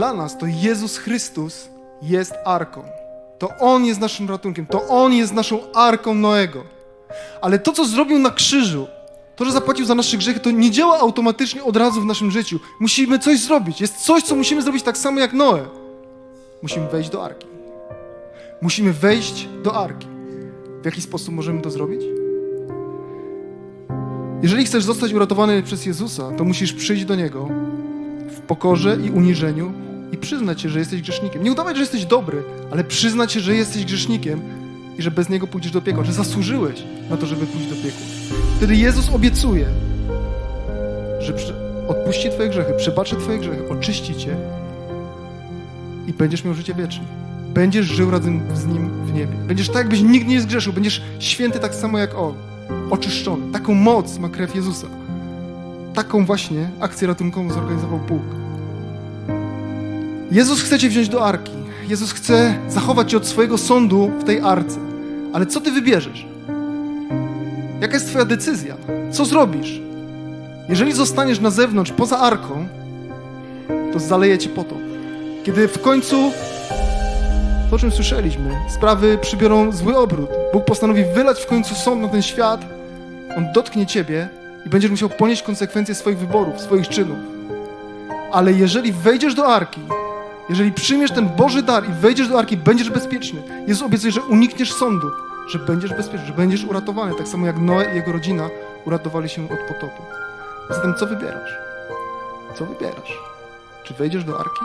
dla nas to Jezus Chrystus jest arką. To On jest naszym ratunkiem, to On jest naszą arką Noego. Ale to, co zrobił na krzyżu, to, że zapłacił za nasze grzechy, to nie działa automatycznie od razu w naszym życiu. Musimy coś zrobić. Jest coś, co musimy zrobić tak samo jak Noe. Musimy wejść do arki. Musimy wejść do arki. W jaki sposób możemy to zrobić? Jeżeli chcesz zostać uratowany przez Jezusa, to musisz przyjść do Niego w pokorze i uniżeniu i przyznać się, że jesteś grzesznikiem. Nie udawać, że jesteś dobry, ale przyznać się, że jesteś grzesznikiem i że bez Niego pójdziesz do piekła, że zasłużyłeś na to, żeby pójść do piekła. Wtedy Jezus obiecuje, że odpuści Twoje grzechy, przebaczy Twoje grzechy, oczyści Cię i będziesz miał życie wieczne. Będziesz żył razem z Nim w niebie. Będziesz tak, jakbyś nigdy nie zgrzeszył. Będziesz święty tak samo jak On. Oczyszczony. Taką moc ma krew Jezusa. Taką właśnie akcję ratunkową zorganizował Bóg. Jezus chce Cię wziąć do arki. Jezus chce zachować Cię od swojego sądu w tej arce. Ale co Ty wybierzesz? Jaka jest Twoja decyzja? Co zrobisz? Jeżeli zostaniesz na zewnątrz, poza arką, to zaleje Cię potop. Kiedy w końcu, to o czym słyszeliśmy, sprawy przybiorą zły obrót, Bóg postanowi wylać w końcu sąd na ten świat, On dotknie Ciebie i będziesz musiał ponieść konsekwencje swoich wyborów, swoich czynów. Ale jeżeli wejdziesz do arki, jeżeli przyjmiesz ten Boży dar i wejdziesz do arki, będziesz bezpieczny. Jezus obiecuje, że unikniesz sądu, że będziesz bezpieczny, że będziesz uratowany, tak samo jak Noe i jego rodzina uratowali się od potopu. Zatem co wybierasz? Co wybierasz? Czy wejdziesz do arki?